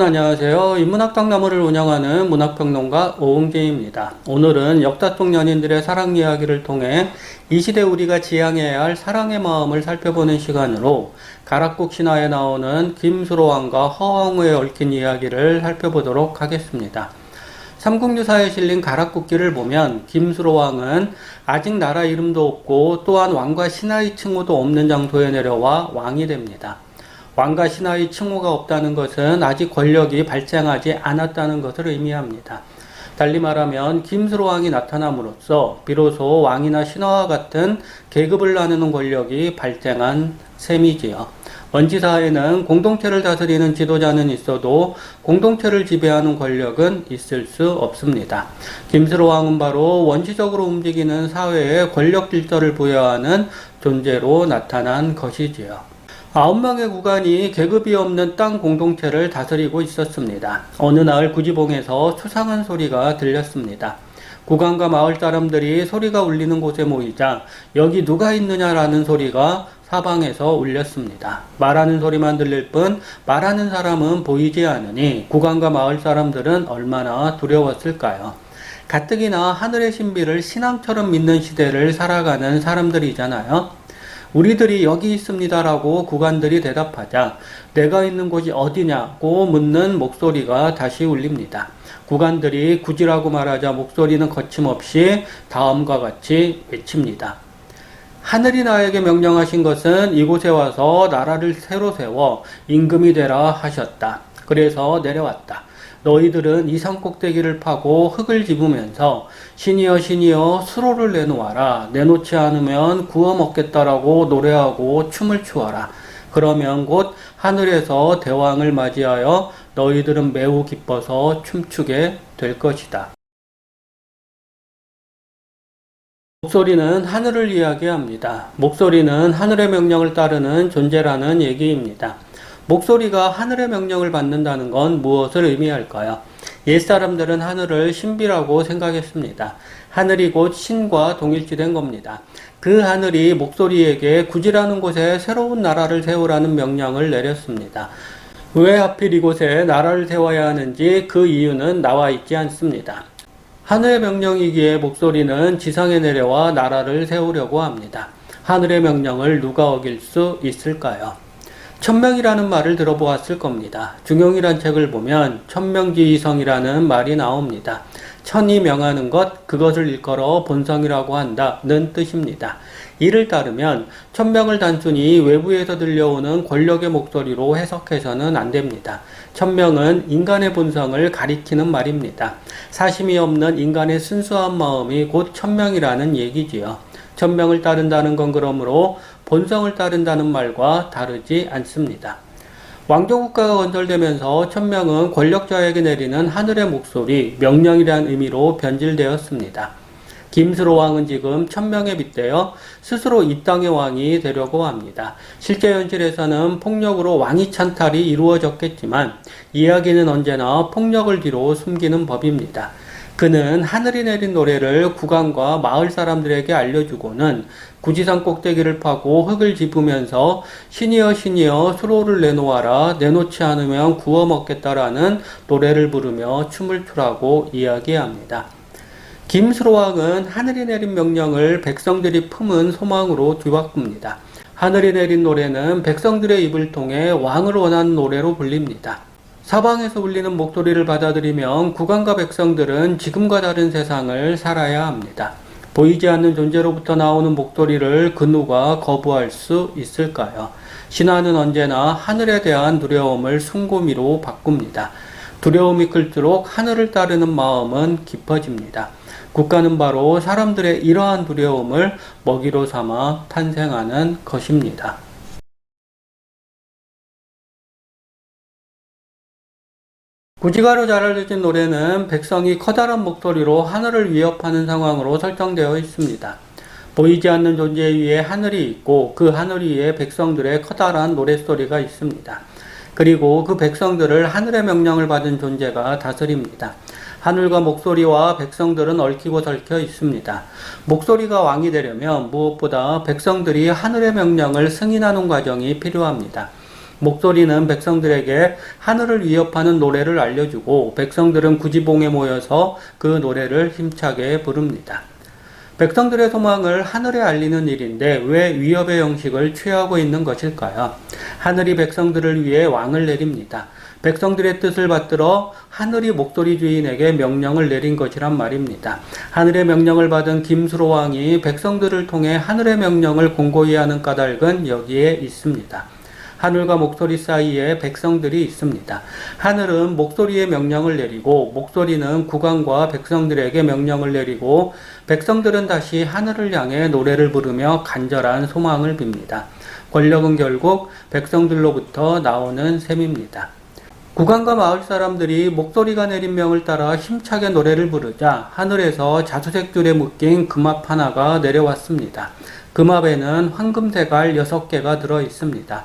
여러분 안녕하세요. 인문학당나무를 운영하는 문학평론가 오은기입니다. 오늘은 속 연인들의 사랑 이야기를 통해 이 시대 우리가 지향해야 할 사랑의 마음을 살펴보는 시간으로 가락국 신화에 나오는 김수로왕과 허황우에 얽힌 이야기를 살펴보도록 하겠습니다. 삼국유사에 실린 가락국기를 보면 김수로왕은 아직 나라 이름도 없고 또한 왕과 신하의 칭호도 없는 장소에 내려와 왕이 됩니다. 왕과 신하의 칭호가 없다는 것은 아직 권력이 발생하지 않았다는 것을 의미합니다. 달리 말하면 김수로 왕이 나타남으로써 비로소 왕이나 신하와 같은 계급을 나누는 권력이 발생한 셈이지요. 원지사에는 공동체를 다스리는 지도자는 있어도 공동체를 지배하는 권력은 있을 수 없습니다. 김수로 왕은 바로 원시적으로 움직이는 사회에 권력 질서를 부여하는 존재로 나타난 것이지요. 아홉 명의 구간이 계급이 없는 땅 공동체를 다스리고 있었습니다. 어느 날 구지봉에서 수상한 소리가 들렸습니다. 구간과 마을 사람들이 소리가 울리는 곳에 모이자 여기 누가 있느냐라는 소리가 사방에서 울렸습니다. 말하는 소리만 들릴 뿐 말하는 사람은 보이지 않으니 구간과 마을 사람들은 얼마나 두려웠을까요? 가뜩이나 하늘의 신비를 신앙처럼 믿는 시대를 살아가는 사람들이잖아요. 우리들이 여기 있습니다라고 구간들이 대답하자 내가 있는 곳이 어디냐고 묻는 목소리가 다시 울립니다. 구간들이 굳이라고 말하자 목소리는 거침없이 다음과 같이 외칩니다. 하늘이 나에게 명령하신 것은 이곳에 와서 나라를 새로 세워 임금이 되라 하셨다. 그래서 내려왔다. 너희들은 이 산 꼭대기를 파고 흙을 집으면서 신이여 신이여 수로를 내놓아라 내놓지 않으면 구워 먹겠다라고 노래하고 춤을 추어라 그러면 곧 하늘에서 대왕을 맞이하여 너희들은 매우 기뻐서 춤추게 될 것이다. 목소리는 하늘을 이야기합니다. 목소리는 하늘의 명령을 따르는 존재라는 얘기입니다. 목소리가 하늘의 명령을 받는다는 건 무엇을 의미할까요? 옛사람들은 하늘을 신비라고 생각했습니다. 하늘이 곧 신과 동일시된 겁니다. 그 하늘이 목소리에게 구지라는 곳에 새로운 나라를 세우라는 명령을 내렸습니다. 왜 하필 이곳에 나라를 세워야 하는지 그 이유는 나와 있지 않습니다. 하늘의 명령이기에 목소리는 지상에 내려와 나라를 세우려고 합니다. 하늘의 명령을 누가 어길 수 있을까요? 천명이라는 말을 들어보았을 겁니다. 중용이란 책을 보면 천명지성이라는 말이 나옵니다. 천이 명하는 것, 그것을 일컬어 본성이라고 한다는 뜻입니다. 이를 따르면 천명을 단순히 외부에서 들려오는 권력의 목소리로 해석해서는 안 됩니다. 천명은 인간의 본성을 가리키는 말입니다. 사심이 없는 인간의 순수한 마음이 곧 천명이라는 얘기지요. 천명을 따른다는 건 그러므로 본성을 따른다는 말과 다르지 않습니다. 왕조국가가 건설되면서 천명은 권력자에게 내리는 하늘의 목소리, 명령이란 의미로 변질되었습니다. 김수로 왕은 지금 천명에 빗대어 스스로 이 땅의 왕이 되려고 합니다. 실제 현실에서는 폭력으로 왕위 찬탈이 이루어졌겠지만 이야기는 언제나 폭력을 뒤로 숨기는 법입니다. 그는 하늘이 내린 노래를 구간과 마을 사람들에게 알려주고는 구지산 꼭대기를 파고 흙을 짚으면서 신이여 신이여 수로를 내놓아라 내놓지 않으면 구워 먹겠다라는 노래를 부르며 춤을 추라고 이야기합니다. 김수로왕은 하늘이 내린 명령을 백성들이 품은 소망으로 뒤바꿉니다. 하늘이 내린 노래는 백성들의 입을 통해 왕을 원하는 노래로 불립니다. 사방에서 울리는 목소리를 받아들이면 국왕과 백성들은 지금과 다른 세상을 살아야 합니다. 보이지 않는 존재로부터 나오는 목소리를 그 누가 거부할 수 있을까요? 신화는 언제나 하늘에 대한 두려움을 숨고미로 바꿉니다. 두려움이 클수록 하늘을 따르는 마음은 깊어집니다. 국가는 바로 사람들의 이러한 두려움을 먹이로 삼아 탄생하는 것입니다. 구지가로 잘 알려진 노래는 백성이 커다란 목소리로 하늘을 위협하는 상황으로 설정되어 있습니다. 보이지 않는 존재 위에 하늘이 있고 그 하늘 위에 백성들의 커다란 노랫소리가 있습니다. 그리고 그 백성들을 하늘의 명령을 받은 존재가 다스립니다. 하늘과 목소리와 백성들은 얽히고 설켜 있습니다. 목소리가 왕이 되려면 무엇보다 백성들이 하늘의 명령을 승인하는 과정이 필요합니다. 목소리는 백성들에게 하늘을 위협하는 노래를 알려주고 백성들은 구지봉에 모여서 그 노래를 힘차게 부릅니다. 백성들의 소망을 하늘에 알리는 일인데 왜 위협의 형식을 취하고 있는 것일까요? 하늘이 백성들을 위해 왕을 내립니다. 백성들의 뜻을 받들어 하늘이 목소리 주인에게 명령을 내린 것이란 말입니다. 하늘의 명령을 받은 김수로 왕이 백성들을 통해 하늘의 명령을 공고히 하는 까닭은 여기에 있습니다. 하늘과 목소리 사이에 백성들이 있습니다. 하늘은 목소리의 명령을 내리고 목소리는 국왕과 백성들에게 명령을 내리고 백성들은 다시 하늘을 향해 노래를 부르며 간절한 소망을 빕니다. 권력은 결국 백성들로부터 나오는 셈입니다. 국왕과 마을 사람들이 목소리가 내린 명을 따라 힘차게 노래를 부르자 하늘에서 자수색 줄에 묶인 금합 하나가 내려왔습니다. 금합에는 황금색알 6개가 들어 있습니다.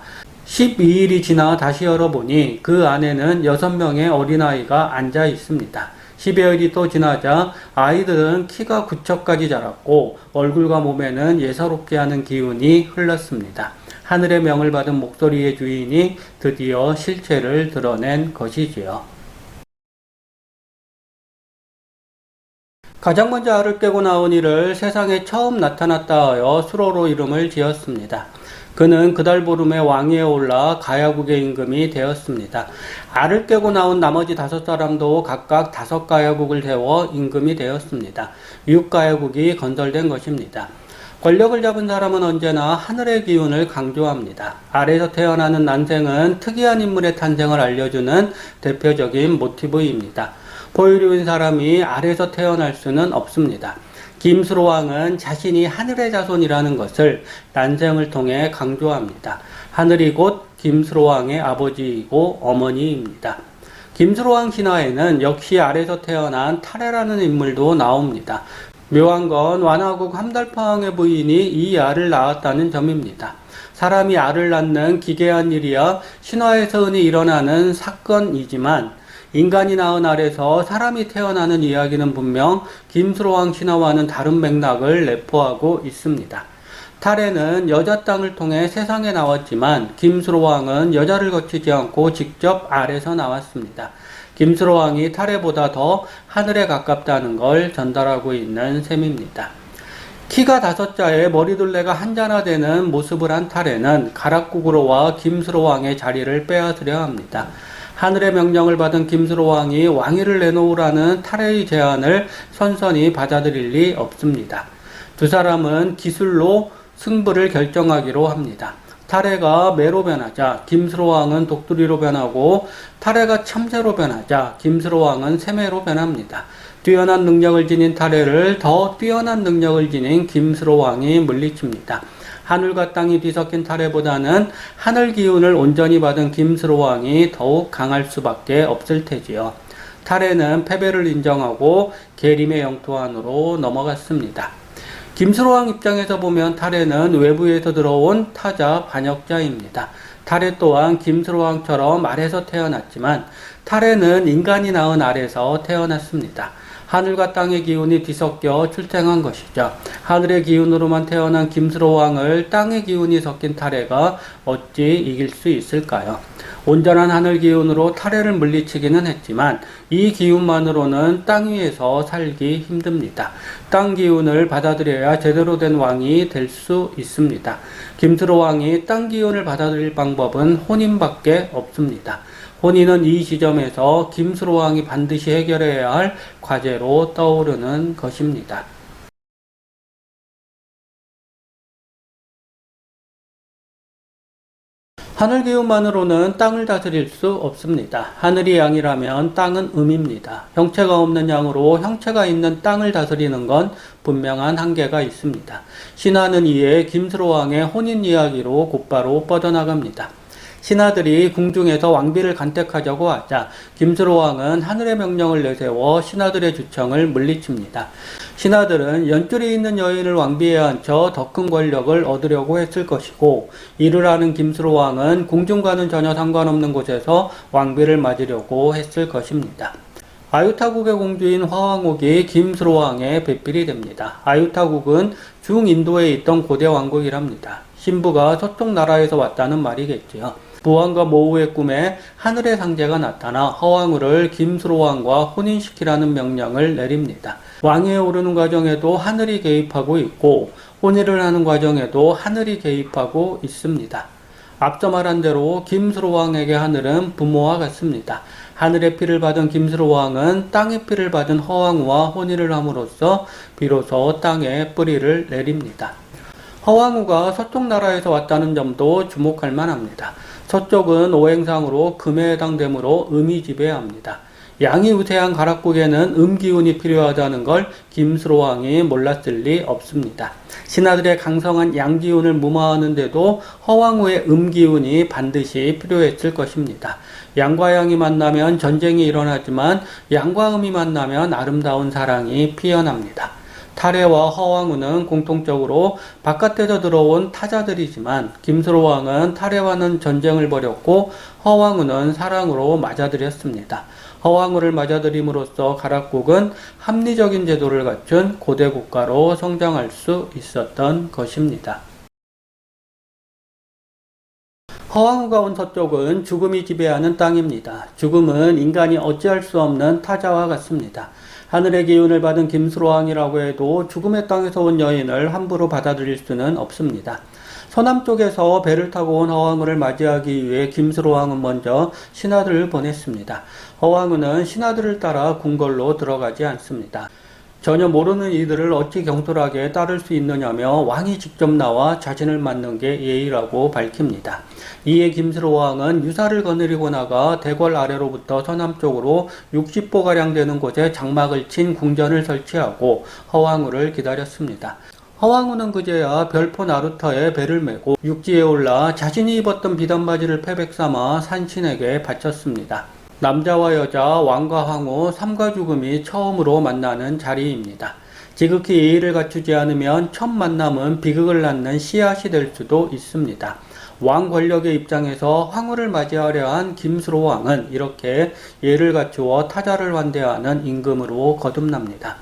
12일이 지나 다시 열어보니 그 안에는 6명의 어린아이가 앉아 있습니다. 10여일이 또 지나자 아이들은 키가 9척까지 자랐고 얼굴과 몸에는 예사롭게 하는 기운이 흘렀습니다. 하늘의 명을 받은 목소리의 주인이 드디어 실체를 드러낸 것이지요. 가장 먼저 알을 깨고 나온 이를 세상에 처음 나타났다 하여 수로로 이름을 지었습니다. 그는 그달 보름에 왕위에 올라 가야국의 임금이 되었습니다. 알을 깨고 나온 나머지 다섯 사람도 각각 다섯 가야국을 세워 임금이 되었습니다. 육 가야국이 건설된 것입니다. 권력을 잡은 사람은 언제나 하늘의 기운을 강조합니다. 아래에서 태어나는 난생은 특이한 인물의 탄생을 알려주는 대표적인 모티브입니다. 포유류인 사람이 아래에서 태어날 수는 없습니다. 김수로 왕은 자신이 하늘의 자손이라는 것을 난생을 통해 강조합니다. 하늘이 곧 김수로 왕의 아버지이고 어머니입니다. 김수로 왕 신화에는 역시 아래에서 태어난 타레라는 인물도 나옵니다. 묘한 건 완화국 함달파왕의 부인이 이 알을 낳았다는 점입니다. 사람이 알을 낳는 기괴한 일이야 신화에서 흔히 일어나는 사건이지만 인간이 낳은 알에서 사람이 태어나는 이야기는 분명 김수로왕 신화와는 다른 맥락을 내포하고 있습니다. 탈에는 여자 땅을 통해 세상에 나왔지만 김수로 왕은 여자를 거치지 않고 직접 알에서 나왔습니다. 김수로 왕이 탈에보다 더 하늘에 가깝다는 걸 전달하고 있는 셈입니다. 키가 다섯 자에 머리둘레가 한자나 되는 모습을 한 탈에는 가락국으로와 김수로 왕의 자리를 빼앗으려 합니다. 하늘의 명령을 받은 김수로 왕이 왕위를 내놓으라는 탈의 제안을 선선히 받아들일 리 없습니다. 두 사람은 기술로 승부를 결정하기로 합니다. 탈해가 매로 변하자 김수로 왕은 독두리로 변하고 탈해가 참새로 변하자 김수로 왕은 새매로 변합니다. 뛰어난 능력을 지닌 탈해를 더 뛰어난 능력을 지닌 김수로 왕이 물리칩니다. 하늘과 땅이 뒤섞인 탈해보다는 하늘 기운을 온전히 받은 김수로 왕이 더욱 강할 수밖에 없을 테지요. 탈해는 패배를 인정하고 계림의 영토 안으로 넘어갔습니다. 김수로 왕 입장에서 보면 탈해는 외부에서 들어온 타자 반역자입니다. 탈해 또한 김수로 왕처럼 알에서 태어났지만 탈해는 인간이 낳은 알에서 태어났습니다. 하늘과 땅의 기운이 뒤섞여 출생한 것이죠. 하늘의 기운으로만 태어난 김수로 왕을 땅의 기운이 섞인 타레가 어찌 이길 수 있을까요? 온전한 하늘 기운으로 타레를 물리치기는 했지만 이 기운만으로는 땅 위에서 살기 힘듭니다. 땅 기운을 받아들여야 제대로 된 왕이 될 수 있습니다. 김수로 왕이 땅 기운을 받아들일 방법은 혼인밖에 없습니다. 혼인은 이 지점에서 김수로 왕이 반드시 해결해야 할 과제로 떠오르는 것입니다. 하늘 기운만으로는 땅을 다스릴 수 없습니다. 하늘이 양이라면 땅은 음입니다. 형체가 없는 양으로 형체가 있는 땅을 다스리는 건 분명한 한계가 있습니다. 신화는 이에 김수로 왕의 혼인 이야기로 곧바로 뻗어나갑니다. 신하들이 궁중에서 왕비를 간택하자고 하자 김수로 왕은 하늘의 명령을 내세워 신하들의 주청을 물리칩니다. 신하들은 연줄이 있는 여인을 왕비에 앉혀 더 큰 권력을 얻으려고 했을 것이고 이를 아는 김수로 왕은 궁중과는 전혀 상관없는 곳에서 왕비를 맞으려고 했을 것입니다. 아유타국의 공주인 화왕옥이 김수로 왕의 배필이 됩니다. 아유타국은 중인도에 있던 고대 왕국이랍니다. 신부가 서쪽 나라에서 왔다는 말이겠지요. 부왕과 모후의 꿈에 하늘의 상제가 나타나 허왕우를 김수로왕과 혼인시키라는 명령을 내립니다. 왕위에 오르는 과정에도 하늘이 개입하고 있고 혼인을 하는 과정에도 하늘이 개입하고 있습니다. 앞서 말한 대로 김수로 왕에게 하늘은 부모와 같습니다. 하늘의 피를 받은 김수로 왕은 땅의 피를 받은 허왕우와 혼인을 함으로써 비로소 땅에 뿌리를 내립니다. 허왕우가 서쪽 나라에서 왔다는 점도 주목할 만합니다. 서쪽은 오행상으로 금에 해당되므로 음이 지배합니다. 양이 우세한 가락국에는 음기운이 필요하다는 걸 김수로왕이 몰랐을 리 없습니다. 신하들의 강성한 양기운을 무마하는데도 허왕우의 음기운이 반드시 필요했을 것입니다. 양과 양이 만나면 전쟁이 일어나지만 양과 음이 만나면 아름다운 사랑이 피어납니다. 타례와 허왕우는 공통적으로 바깥에서 들어온 타자들이지만 김수로왕은 타례와는 전쟁을 벌였고 허왕우는 사랑으로 맞아들였습니다. 허왕우를 맞아들임으로써 가락국은 합리적인 제도를 갖춘 고대 국가로 성장할 수 있었던 것입니다. 허왕우가 온 서쪽은 죽음이 지배하는 땅입니다. 죽음은 인간이 어찌할 수 없는 타자와 같습니다. 하늘의 기운을 받은 김수로왕이라고 해도 죽음의 땅에서 온 여인을 함부로 받아들일 수는 없습니다. 서남쪽에서 배를 타고 온 허왕우를 맞이하기 위해 김수로왕은 먼저 신하들을 보냈습니다. 허왕우는 신하들을 따라 궁궐로 들어가지 않습니다. 전혀 모르는 이들을 어찌 경솔하게 따를 수 있느냐며 왕이 직접 나와 자신을 맞는 게 예의라고 밝힙니다. 이에 김수로 왕은 유사를 거느리고 나가 대궐 아래로부터 서남쪽으로 60보가량 되는 곳에 장막을 친 궁전을 설치하고 허왕우를 기다렸습니다. 허왕우는 그제야 별포 나루터에 배를 메고 육지에 올라 자신이 입었던 비단바지를 패백 삼아 산신에게 바쳤습니다. 남자와 여자, 왕과 황후, 삼가 죽음이 처음으로 만나는 자리입니다. 지극히 예의를 갖추지 않으면 첫 만남은 비극을 낳는 씨앗이 될 수도 있습니다. 왕 권력의 입장에서 황후를 맞이하려 한 김수로 왕은 이렇게 예를 갖추어 타자를 환대하는 임금으로 거듭납니다.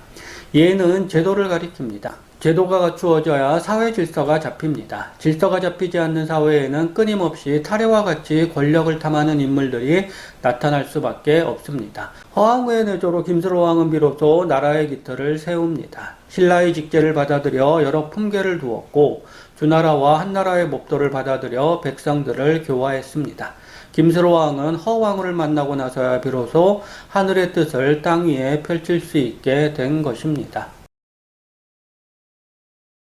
예는 제도를 가리킵니다. 제도가 갖추어져야 사회 질서가 잡힙니다. 질서가 잡히지 않는 사회에는 끊임없이 타례와 같이 권력을 탐하는 인물들이 나타날 수밖에 없습니다. 허왕후의 내조로 김수로왕은 비로소 나라의 깃털을 세웁니다. 신라의 직제를 받아들여 여러 품계를 두었고 주나라와 한나라의 목도를 받아들여 백성들을 교화했습니다. 김수로왕은 허왕후를 만나고 나서야 비로소 하늘의 뜻을 땅 위에 펼칠 수 있게 된 것입니다.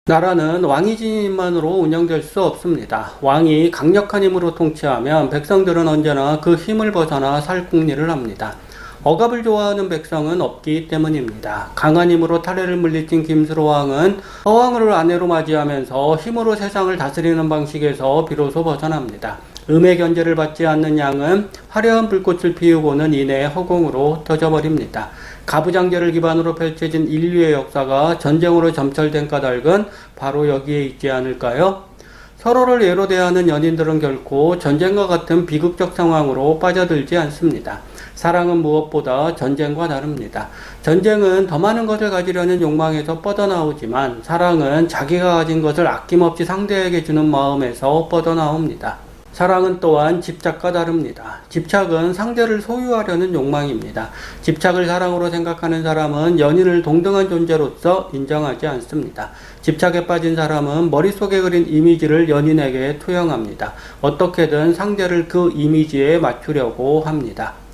나라는 왕이 지닌 힘만으로 운영될 수 없습니다. 왕이 강력한 힘으로 통치하면 백성들은 언제나 그 힘을 벗어나 살 궁리를 합니다. 억압을 좋아하는 백성은 없기 때문입니다. 강한 힘으로 타례를 물리친 김수로 왕은 허왕을 아내로 맞이하면서 힘으로 세상을 다스리는 방식에서 비로소 벗어납니다. 음의 견제를 받지 않는 양은 화려한 불꽃을 피우고는 이내 허공으로 터져버립니다. 가부장제를 기반으로 펼쳐진 인류의 역사가 전쟁으로 점철된 까닭은 바로 여기에 있지 않을까요? 서로를 예로 대하는 연인들은 결코 전쟁과 같은 비극적 상황으로 빠져들지 않습니다. 사랑은 무엇보다 전쟁과 다릅니다. 전쟁은 더 많은 것을 가지려는 욕망에서 뻗어나오지만 사랑은 자기가 가진 것을 아낌없이 상대에게 주는 마음에서 뻗어나옵니다. 사랑은 또한 집착과 다릅니다. 집착은 상대를 소유하려는 욕망입니다. 집착을 사랑으로 생각하는 사람은 연인을 동등한 존재로서 인정하지 않습니다. 집착에 빠진 사람은 머릿속에 그린 이미지를 연인에게 투영합니다. 어떻게든 상대를 그 이미지에 맞추려고 합니다.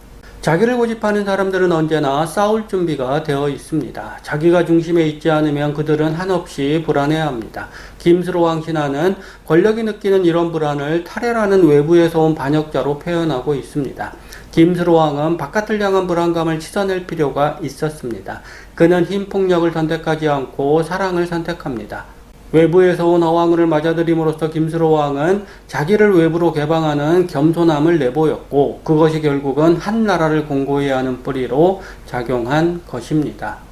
자기를 고집하는 사람들은 언제나 싸울 준비가 되어 있습니다. 자기가 중심에 있지 않으면 그들은 한없이 불안해합니다. 김수로 왕 신하는 권력이 느끼는 이런 불안을 탈해라는 외부에서 온 반역자로 표현하고 있습니다. 김수로 왕은 바깥을 향한 불안감을 치서낼 필요가 있었습니다. 그는 힘 폭력을 선택하지 않고 사랑을 선택합니다. 외부에서 온 어왕을 맞아들임으로써 김수로 왕은 자기를 외부로 개방하는 겸손함을 내보였고 그것이 결국은 한 나라를 공고히 하는 뿌리로 작용한 것입니다.